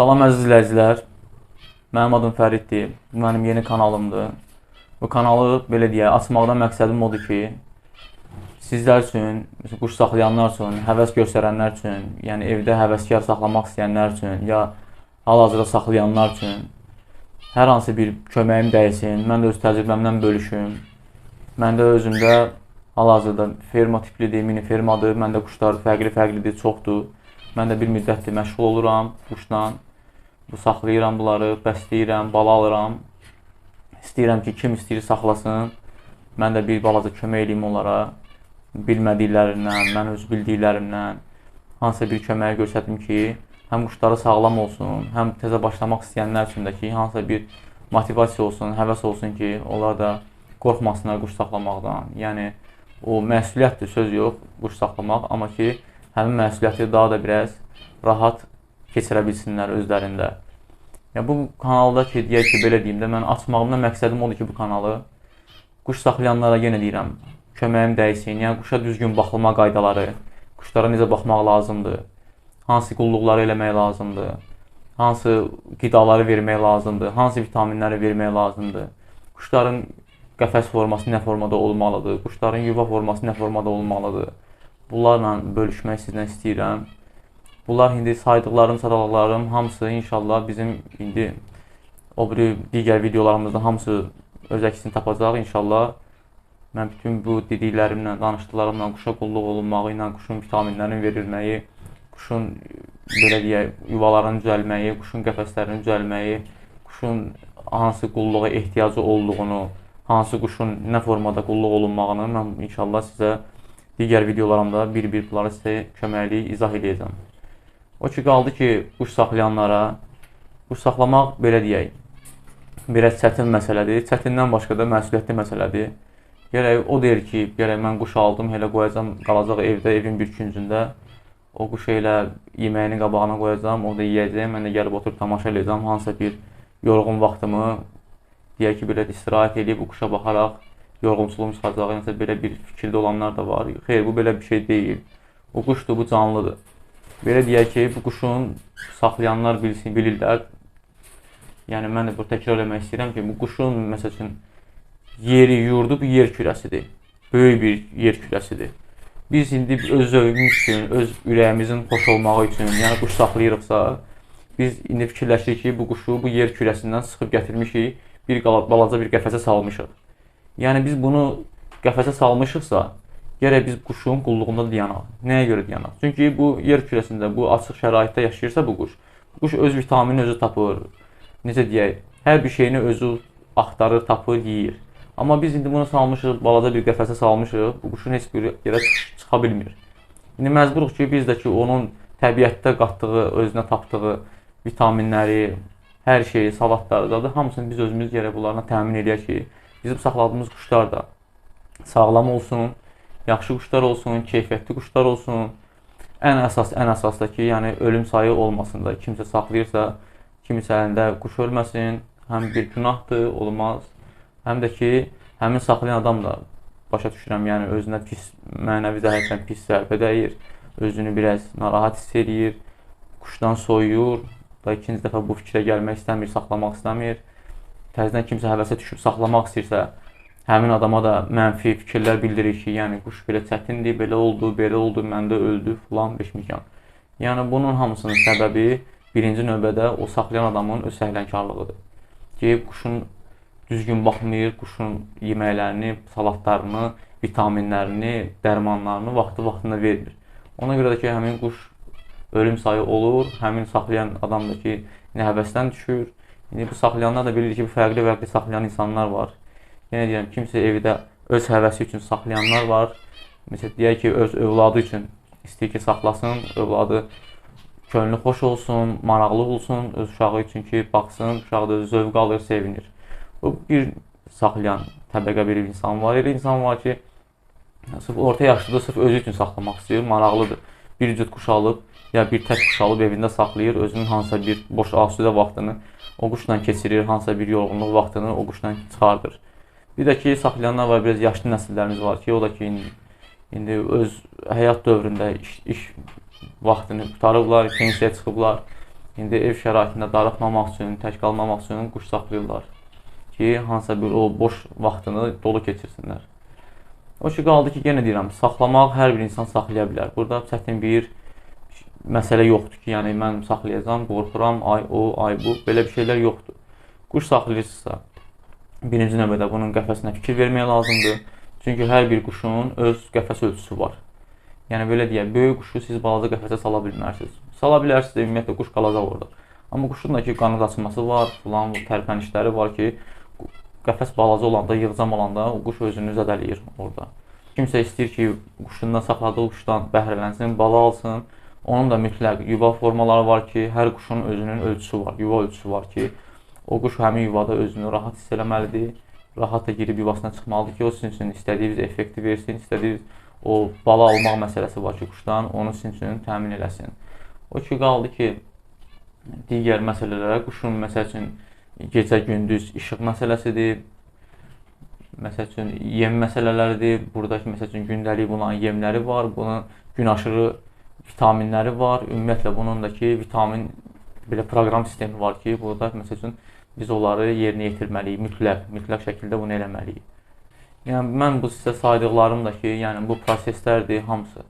Salam əziz izləyicilər. Mənim adım Fəriddir. Bu mənim yeni kanalımdır. Bu kanalı belə deyək, açmaqdan məqsədim odur ki, sizlər üçün, quş saxlayanlar üçün, həvəs göstərənlər üçün, yəni evdə həvəskar saxlamaq istəyənlər üçün, ya hal-hazırda saxlayanlar üçün hər hansı bir köməyim dəysin, mən də öz təcrübəmdən bölüşüm. Məndə özümdə hal-hazırda ferma tiplidir, mini fermadır. Məndə quşlar fərqli-fərqlidir, çoxdur. Mən də bir müddətdir məşğul oluram quşla. Bu saxlayıram bunları, bəsləyirəm, bala alıram. İstəyirəm ki, kim istəyir saxlasın. Mən də bir balaca kömək eləyim onlara. Bilmədiklərindən, mən öz bildiklərimdən hansısa bir köməyi göstərim ki, həm quşları sağlam olsun, həm təzə başlamaq istəyənlər üçün də ki, hansısa bir motivasiya olsun, həvəs olsun ki, onlar da qorxmasınlar quş saxlamaqdan. Yəni o məsuliyyətdir, söz yox, quş saxlamaq, amma ki, həmin məsuliyyəti daha da biraz rahat keçirə bilsinlər özlərində. Ya bu kanalda ki, deyək ki, belə deyim də, mən açmağımdan məqsədim odur ki, bu kanalı quş saxlayanlara yenə deyirəm, köməyim dəysin. Yəni quşa düzgün baxılma qaydaları, quşlara necə baxmaq lazımdır, hansı qulluqları eləmək lazımdır, hansı qidaları vermək lazımdır, hansı vitaminləri vermək lazımdır. Quşların qəfəs forması nə formada olmalıdır, quşların yuva forması nə formada olmalıdır. Bunlarla bölüşmək sizdən istəyirəm. Bunlar indi saydıqlarım, sadalıqlarım hamısı inşallah bizim indi o biri digər videolarımızda hamısı öz əksini tapacaq inşallah. Mən bütün bu dediklərimlə, danışdıqlarımla, quşa qulluq olunmağı ilə, quşun vitaminlərinin verilməyi, quşun belə deyək, yuvaların düzəlməyi, quşun qəfəslərinin düzəlməyi, quşun hansı qulluğa ehtiyacı olduğunu, hansı quşun nə formada qulluq olunmağını mən inşallah sizə digər videolarımda bir-bir bunları sizə köməklik izah edəcəm. O ki qaldı ki, quş saxlayanlara quş saxlamaq belə deyək, biraz çətin məsələdir. Çətindən başqa da məsuliyyətli məsələdir. Gərək o deyir ki, gərək mən quş aldım, elə qoyacam, qalacaq evdə, evin bir küncündə. O quş elə yeməyini qabağına qoyacam, orada yeyəcəm, mən də gəlib oturub tamaşa edəcəm, hansısa bir yorğun vaxtımı deyək ki, belə istirahət edib o quşa baxaraq yorğunçuluğum çıxacaq, yəni belə bir fikirdə olanlar da var. Xeyr, bu belə bir şey deyil. O quşdur, bu canlıdır. Belə deyək ki, bu quşun saxlayanlar bilsin, bilirlər. Yəni mən də bu təkrar eləmək istəyirəm ki, bu quşun məsəl üçün yeri, yurdu bu yer kürəsidir. Böyük bir yer kürəsidir. Biz indi öz zövqümüz üçün, öz ürəyimizin xoş olmağı üçün, yəni quş saxlayırıqsa, biz indi fikirləşirik ki, bu quşu bu yer kürəsindən sıxıb gətirmişik, bir balaca bir qəfəsə salmışıq. Yəni biz bunu qəfəsə salmışıqsa, gərək biz quşun qulluğunda dayanaq. Nəyə görə dayanaq? Çünki bu yer kürəsində, bu açıq şəraitdə yaşayırsa bu quş, quş öz vitaminini özü tapır. Necə deyək, hər bir şeyini özü axtarır, tapır, yeyir. Amma biz indi bunu salmışıq, balaca bir qəfəsə salmışıq, bu quşun heç bir yerə çıxa bilmir. İndi məcburuq ki, biz də ki, onun təbiətdə qatdığı, özünə tapdığı vitaminləri, hər şeyi, salatları da hamısını biz özümüz gərək bunlarla təmin edək ki, bizim saxladığımız quşlar da sağlam olsun, yaxşı quşlar olsun, keyfiyyətli quşlar olsun. Ən əsas, ən əsas da ki, yəni ölüm sayı olmasın da. Kimsə saxlayırsa, kimisə əlində quş ölməsin. Həm bir günahdır, olmaz. Həm də ki, həmin saxlayan adam da başa düşürəm, yəni özünə pis, mənəvi cəhətdən pis zərbə dəyir, özünü biraz narahat hiss eləyir, quşdan soyuyur, da ikinci dəfə bu fikrə gəlmək istəmir, saxlamaq istəmir. Təzədən kimsə həvəsə düşüb saxlamaq istəyirsə, həmin adama da mənfi fikirlər bildirir ki, yəni quş belə çətindir, belə oldu, belə oldu, məndə öldü filan beşmikan. Yəni bunun hamısının səbəbi birinci növbədə o saxlayan adamın öz səhlənkarlığıdır. Ki, quşun düzgün baxmayır, quşun yeməklərini, salatlarını, vitaminlərini, dərmanlarını vaxtı-vaxtında vermir. Ona görə də ki, həmin quş ölüm sayı olur, həmin saxlayan adam da ki, həvəsdən düşür. İndi bu saxlayanlar da bilir ki, fərqli-fərqli saxlayan insanlar var. Yenə deyirəm, kimsə evdə öz həvəsi üçün saxlayanlar var. Məsələn, deyək ki, öz övladı üçün istəyir ki, saxlasın, övladı könlü xoş olsun, maraqlı olsun öz uşağı üçün ki, baxsın, uşaq da zövq alır, sevinir. Bu bir saxlayan təbəqə bir insan var. Elə insan var ki, sırf orta yaşlıdır, sırf özü üçün saxlamaq istəyir, maraqlıdır. Bir cüt kuş alıb ya bir tək kuş alıb evində saxlayır, özünün hansısa bir boş asudə vaxtını o quşla keçirir, hansısa bir yorğunluq vaxtını o quşla çıxardır. Bir də ki, saxlayanlar var, biraz yaşlı nəsillərimiz var ki, o da ki, indi, indi öz həyat dövründə iş, iş vaxtını qutarıblar, pensiyaya çıxıblar. İndi ev şəraitində darıxmamaq üçün, tək qalmamaq üçün quş saxlayırlar ki, hansısa bir o boş vaxtını dolu keçirsinlər. O ki qaldı ki, yenə deyirəm, saxlamaq hər bir insan saxlaya bilər. Burada çətin bir məsələ yoxdur ki, yəni mən saxlayacağam, qorxuram, ay o, ay bu, belə bir şeylər yoxdur. Quş saxlayırsınızsa, birinci növbədə bunun qəfəsinə fikir vermək lazımdır. Çünki hər bir quşun öz qəfəs ölçüsü var. Yəni belə deyək, böyük quşu siz balaca qəfəsə sala bilmərsiniz. Sala bilərsiniz, ümumiyyətlə quş qalacaq orada. Amma quşun da ki qanad açılması var, filan tərpənişləri var ki, qəfəs balaca olanda, yığcam olanda o quş özünü zədələyir orada. Kimsə istəyir ki, quşundan saxladığı quşdan bəhrələnsin, bala alsın. Onun da mütləq yuva formaları var ki, hər quşun özünün ölçüsü var, yuva ölçüsü var ki, o quş həmin yuvada özünü rahat hiss eləməlidir rahat da girib yuvasına çıxmalıdır ki, o sizin üçün istədiyiniz effekti versin, istədiyiniz o bala almaq məsələsi var ki, quşdan onu sizin üçün təmin eləsin. O ki, qaldı ki, digər məsələlərə quşun məsəl üçün gecə-gündüz işıq məsələsidir. Məsəl üçün yem məsələləridir. Buradakı məsəl üçün gündəlik bunların yemləri var. Bunun gün aşırı vitaminləri var. Ümumiyyətlə bunun da ki, vitamin belə proqram sistemi var ki, burada məsəl üçün biz onları yerinə yetirməliyik, mütləq, mütləq şəkildə bunu eləməliyik. Yəni mən bu sizə saydıqlarım da ki, yəni bu proseslərdir hamısı.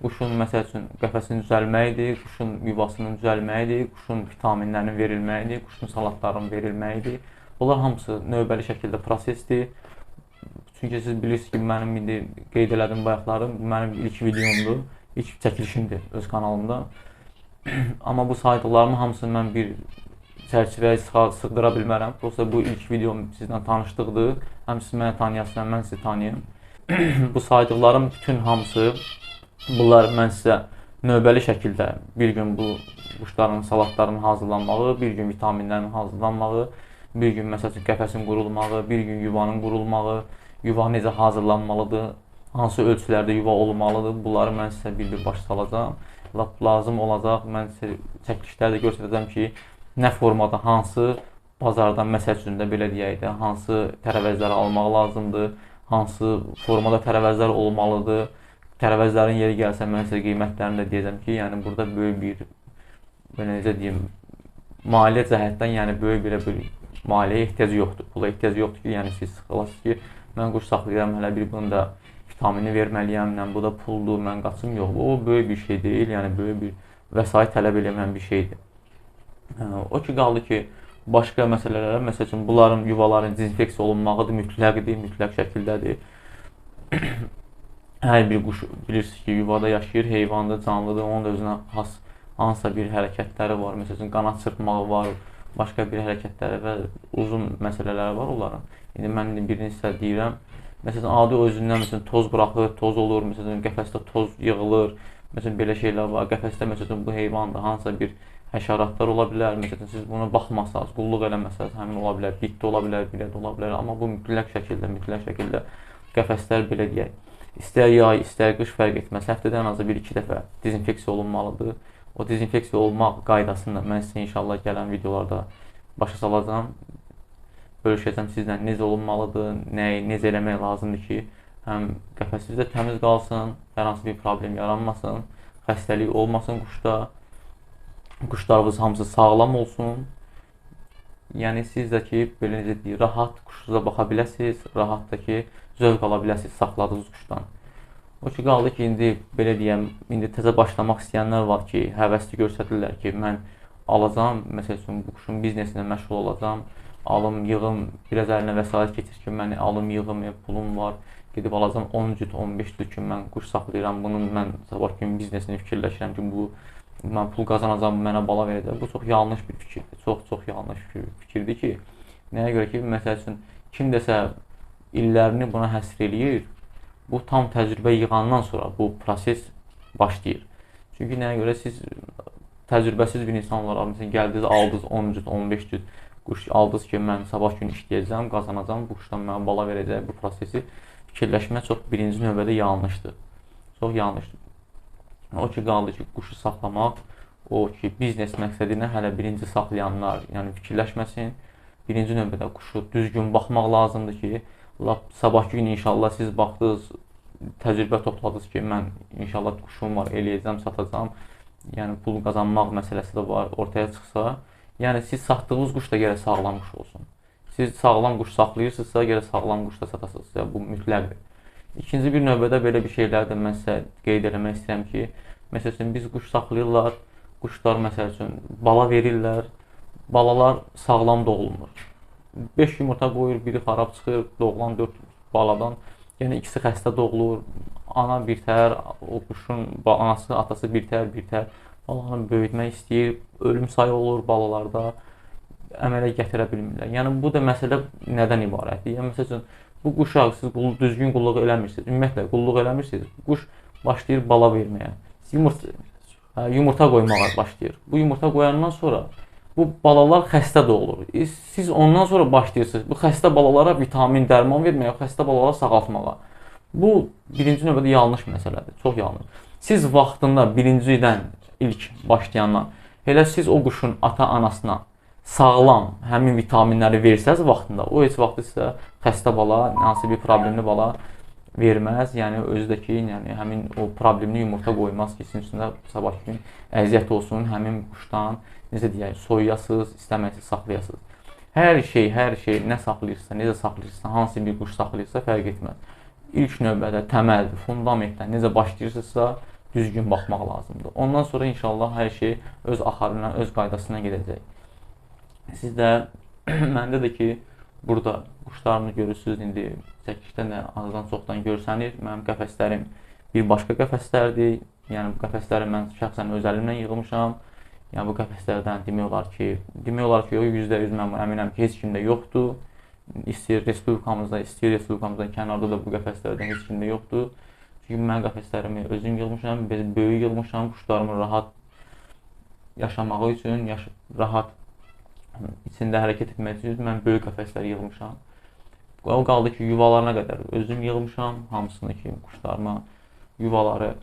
Quşun məsəl üçün qəfəsinin düzəlməyidir, quşun yuvasının düzəlməyidir, quşun vitaminlərinin verilməyidir, quşun salatlarının verilməyidir. Bunlar hamısı növbəli şəkildə prosesdir. Çünki siz bilirsiniz ki, mənim indi qeyd elədiyim bayaqları mənim ilk videomdur, ilk çəkilişimdir öz kanalımda. Amma bu saydıqlarımın hamısını mən bir çərçivəyə sığdıra bilmərəm. Prosta bu ilk videom sizlə tanışlıqdır. Həm siz məni tanıyasınız, mən sizi tanıyım. bu saydıqlarım bütün hamısı bunlar mən sizə növbəli şəkildə bir gün bu quşların salatlarının hazırlanmağı, bir gün vitaminlərin hazırlanmağı, bir gün məsəl üçün qəfəsin qurulmağı, bir gün yuvanın qurulmağı, yuva necə hazırlanmalıdır, hansı ölçülərdə yuva olmalıdır, bunları mən sizə bir-bir baş salacağam. Lap lazım olacaq. Mən sizə çəkilişlərdə göstərəcəm ki, nə formada hansı bazardan məsəl üçün də belə deyək də, hansı tərəvəzləri almaq lazımdır, hansı formada tərəvəzlər olmalıdır. Tərəvəzlərin yeri gəlsə mən sizə qiymətlərini də deyəcəm ki, yəni burada böyük bir belə necə deyim, maliyyə cəhətdən yəni böyük bir bir maliyyə ehtiyacı yoxdur. Pula ehtiyacı yoxdur ki, yəni siz sıxılasınız ki, mən quş saxlayıram, hələ bir bunu da vitamini verməliyəm, yəni bu da puldur, mən qaçım yox. O böyük bir şey deyil, yəni böyük bir vəsait tələb edən bir şeydir. O ki qaldı ki, başqa məsələlərə, məsəl üçün bunların yuvaların dezinfeksiya olunmağıdır, mütləqdir, mütləq şəkildədir. Hər bir quş bilirsiniz ki, yuvada yaşayır, heyvandır, canlıdır, onun da özünə xas hansısa bir hərəkətləri var. Məsəl üçün qanad çırpmağı var, başqa bir hərəkətləri və uzun məsələləri var onların. İndi mən indi birini sizə deyirəm. Məsələn, adi özündən məsələn toz buraxır, toz olur, məsələn qəfəsdə toz yığılır. Məsələn belə şeylər var. Qəfəsdə məsələn bu heyvandır, hansısa bir həşəratlar ola bilər. Məsələn, siz buna baxmasanız, qulluq eləməsəniz, həmin ola bilər, bit də ola bilər, bilə də ola bilər. Amma bu mütləq şəkildə, mütləq şəkildə qəfəslər belə deyək, istər yay, istər qış fərq etməz. Həftədə ən azı 1-2 dəfə dezinfeksiya olunmalıdır. O dezinfeksiya olmaq qaydasını mən sizə inşallah gələn videolarda başa salacağam. Bölüşəcəm sizlə necə olunmalıdır, nəyi necə eləmək lazımdır ki, həm qəfəsiz də təmiz qalsın, hər hansı bir problem yaranmasın, xəstəlik olmasın quşda quşlarınız hamısı sağlam olsun. Yəni siz də ki, belə necə deyir, rahat quşunuza baxa biləsiniz, rahat da ki, zövq ala biləsiniz saxladığınız quşdan. O ki, qaldı ki, indi belə deyəm, indi təzə başlamaq istəyənlər var ki, həvəsli göstərirlər ki, mən alacağam, məsəl üçün bu quşun biznesinə məşğul olacağam, alım, yığım, biraz əlinə vəsait keçir ki, mən alım, yığım, pulum var, gedib alacağam 10 cüt, 15 cüt ki, mən quş saxlayıram, bunun mən sabah gün biznesini fikirləşirəm ki, bu mən pul qazanacam, mənə bala verəcək. Bu çox yanlış bir fikirdir. Çox-çox yanlış fikir, fikirdir ki, nəyə görə ki, məsəl üçün kim desə illərini buna həsr eləyir, bu tam təcrübə yığandan sonra bu proses başlayır. Çünki nəyə görə siz təcrübəsiz bir insan olaraq məsələn gəldiniz, aldınız 10 cüt, 15 cüt quş aldınız ki, mən sabah gün işləyəcəm, qazanacam, bu quşdan mənə bala verəcək. Bu prosesi fikirləşmək çox birinci növbədə yanlışdır. Çox yanlışdır. O ki, qaldı ki, quşu saxlamaq, o ki, biznes məqsədi ilə hələ birinci saxlayanlar, yəni fikirləşməsin. Birinci növbədə quşu düzgün baxmaq lazımdır ki, lap sabahki gün inşallah siz baxdınız, təcrübə topladınız ki, mən inşallah quşum var, eləyəcəm, satacağam. yəni pul qazanmaq məsələsi də var, ortaya çıxsa, yəni siz satdığınız quş da gərək sağlam quş olsun. Siz sağlam quş saxlayırsınızsa, gərək sağlam quş da satasınız. Yəni bu mütləqdir. İkinci bir növbədə belə bir şeylər də mən sizə qeyd etmək istəyirəm ki, məsələn biz quş saxlayırlar, quşlar məsəl üçün bala verirlər, balalar sağlam doğulmur. 5 yumurta qoyur, biri xarab çıxır, doğulan 4 baladan, yəni ikisi xəstə doğulur. Ana birtəhər, o quşun anası, atası birtəhər, birtəhər balanı böyütmək istəyir, ölüm sayı olur balalarda əmələ gətirə bilmirlər. Yəni bu da məsələ nədən ibarətdir? Yəni məsələn bu quşa siz qulluq düzgün qulluq eləmirsiniz. Ümumiyyətlə qulluq eləmirsiniz. Quş başlayır bala verməyə. Yumurta hə, yumurta qoymağa başlayır. Bu yumurta qoyandan sonra bu balalar xəstə doğulur. E, siz ondan sonra başlayırsınız bu xəstə balalara vitamin, dərman verməyə, xəstə balaları sağaltmağa. Bu birinci növbədə yanlış məsələdir. Çox yanlış. Siz vaxtında birincidən ilk başlayandan elə siz o quşun ata-anasına sağlam həmin vitaminləri versəz vaxtında, o heç vaxt sizə xəstə bala, hansı bir problemli bala verməz. Yəni özdəki, yəni həmin o problemli yumurta qoymaz ki, sizin üstündə sabah gün əziyyət olsun, həmin quşdan necə deyək, soyuyasınız, istəməyirsiniz, saxlayasınız. Hər şey, hər şey nə saxlayırsa, necə saxlayırsa, hansı bir quş saxlayırsa fərq etməz. İlk növbədə təməldir, fundamentdən necə başlayırsınızsa, düzgün baxmaq lazımdır. Ondan sonra inşallah hər şey öz axarına, öz qaydasına gedəcək. Siz də məndə də ki, burada quşlarımı görürsüz indi çəkişdə də azdan çoxdan görsənir. Mənim qəfəslərim bir başqa qəfəslərdir. Yəni bu qəfəsləri mən şəxsən öz əlimlə yığmışam. Yəni bu qəfəslərdən demək olar ki, demək olar ki, o %100 mən əminəm ki, heç kimdə yoxdur. İstəyir respublikamızda, istəyir respublikamızdan kənarda da bu qəfəslərdən heç kimdə yoxdur. Çünki mən qəfəslərimi özüm yığmışam, böyük yığmışam, quşlarımı rahat yaşamağı üçün, yaş rahat içində hərəkət etmək üçün mən böyük qəfəslər yığmışam. O qaldı ki, yuvalarına qədər özüm yığmışam, hamısını ki, quşlarıma yuvaları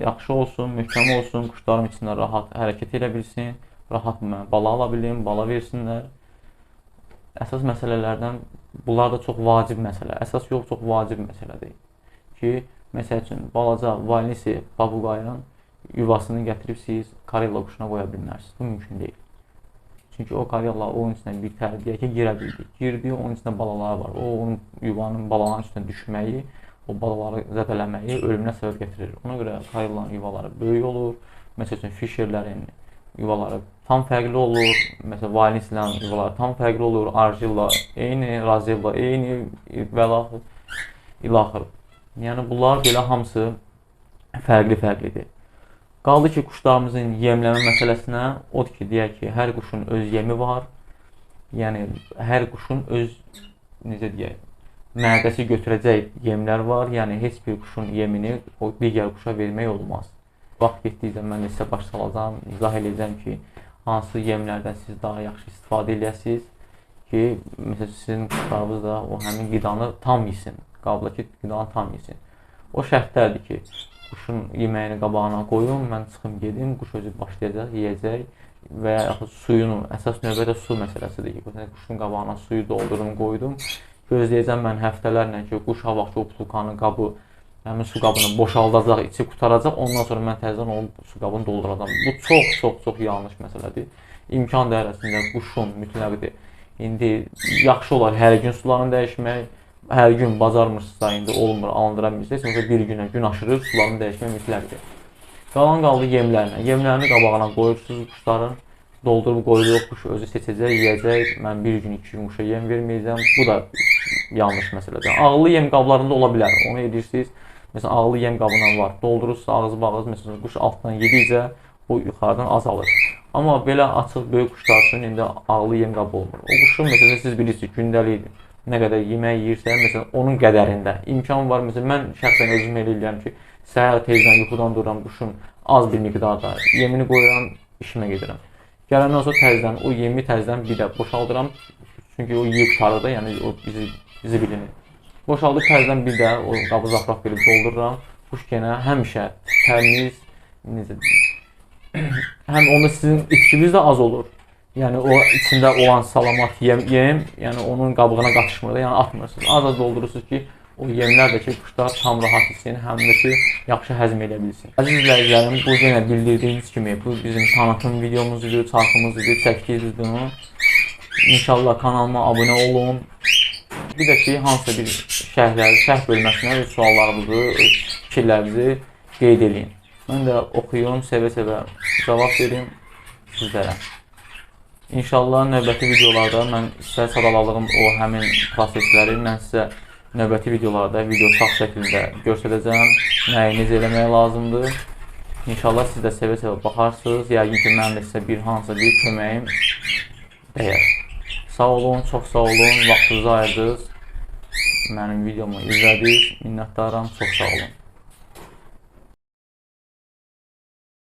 yaxşı olsun, möhkəm olsun, quşlarım içində rahat hərəkət edə bilsin, rahat mən bala ala bilim, bala versinlər. Əsas məsələlərdən bunlar da çox vacib məsələ. Əsas yox, çox vacib məsələdir ki, məsəl üçün balaca valisi babuqayın yuvasını gətirib siz karella quşuna qoya bilmərsiniz. Bu mümkün deyil. Çünki o Karella onun içinə bir tərbiyə ki, girə bildi. Girdi, onun içində balaları var. O onun yuvanın balaların üstünə düşməyi, o balaları zədələməyi ölümünə səbəb gətirir. Ona görə Karellanın yuvaları böyük olur. Məsəl üçün Fisherlərin yuvaları tam fərqli olur. Məsələn, Valinslərin yuvaları tam fərqli olur. Arjilla eyni, Razella eyni və ilaxır. Yəni bunlar belə hamısı fərqli-fərqlidir. Qaldı ki, quşlarımızın yemləmə məsələsinə, odur ki, deyək ki, hər quşun öz yemi var. Yəni hər quşun öz necə deyək, mədəsi götürəcək yemlər var. Yəni heç bir quşun yemini o digər quşa vermək olmaz. Vaxt getdikcə mən sizə baş salacağam, izah edəcəm ki, hansı yemlərdən siz daha yaxşı istifadə edəsiniz ki, məsələn sizin quşlarınız da o həmin qidanı tam yesin, qabdakı qidanı tam yesin. O şərtlərdir ki, quşun yeməyini qabağına qoyum, mən çıxım gedim, quş özü başlayacaq, yeyəcək və yaxud suyunu, əsas növbədə su məsələsidir ki, quşun qabağına suyu doldurum, qoydum. Gözləyəcəm mən həftələrlə ki, quş ha vaxt o pulkanın qabı həmin su qabını boşaldacaq, içi qutaracaq, ondan sonra mən təzədən o su qabını dolduracağam. Bu çox, çox, çox yanlış məsələdir. İmkan dairəsində quşun mütləqdir. İndi yaxşı olar hər gün sularını dəyişmək, hər gün bacarmırsınızsa, indi olmur, alındıra bilirsiniz, yoxsa bir günə gün aşırır, sularını dəyişmək mütləqdir. Qalan qaldı yemlərinə. Yemlərini qabağına qoyursunuz quşların, doldurub qoyuruq, quş özü seçəcək, yeyəcək. Mən bir gün, iki quşa yem verməyəcəm. Bu da yanlış məsələdir. Ağlı yem qablarında ola bilər. Onu edirsiniz. Məsələn, ağlı yem qabından var. Doldurursunuz ağzı bağız, məsələn, quş altdan yedikcə o yuxarıdan azalır. Amma belə açıq böyük quşlar üçün indi ağlı yem qabı olmur. O quşun məsələn siz bilirsiniz, gündəlikdir nə qədər yemək yeyirsə, məsələn, onun qədərində imkan var. Məsələn, mən şəxsən özüm elə edirəm ki, səhər tezdən yuxudan dururam, quşun az bir miqdarda yemini qoyuram, işimə gedirəm. Gələndən sonra təzədən o yemi təzədən bir də boşaldıram. Çünki o yeyib qutarır da, yəni o bizi bizi bilinir. Boşaldıb təzədən bir də o qabı zapraq verib doldururam. Quş yenə həmişə təmiz, necə həm onda sizin itkiniz də az olur. Yəni o içində olan salamat yem, yem, yəni onun qabığına qatışmır da, yəni atmırsınız. Az-az doldurursunuz ki, o yemlər də ki, quşlar tam rahat yesin, həm də ki, yaxşı həzm edə bilsin. Əziz izləyicilərim, bu yenə bildirdiyimiz kimi bu bizim tanıtım videomuzdur, çarxımızdır, çəkdiyimiz bunu. İnşallah kanalıma abunə olun. Bir də ki, hansısa bir şərhləri, şərh bölməsinə öz suallarınızı, öz fikirlərinizi qeyd edin. Mən də oxuyum, sevə-sevə cavab verim sizlərə. İnşallah növbəti videolarda mən sizə sadaladığım o həmin prosesləri mən sizə növbəti videolarda video şəxs şəklində göstərəcəm. Nəyi necə eləmək lazımdır. İnşallah siz də sevə-sevə baxarsınız. Yəqin ki, mənim də sizə bir hansısa bir köməyim dəyər. Sağ olun, çox sağ olun, vaxtınızı ayırdınız. Mənim videomu izlədiniz. Minnətdaram, çox sağ olun.